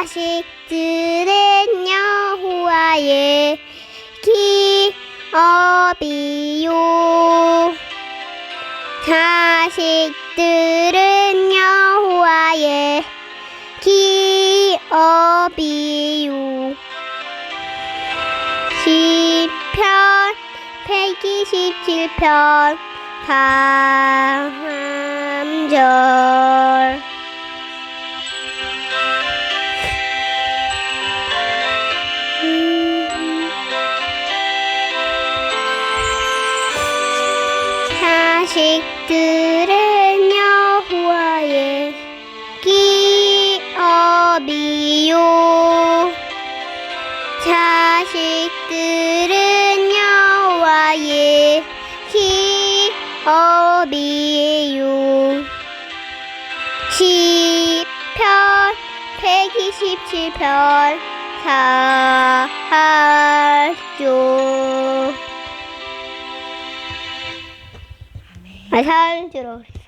자식들은 여호와의 기업이요. 자식들은 여호와의 기업이요. 시편 127편 3절 자식들은 여호와의 기업이요. 자식들은 여호와의 기업이요. 시편 127편 4절 아, 4절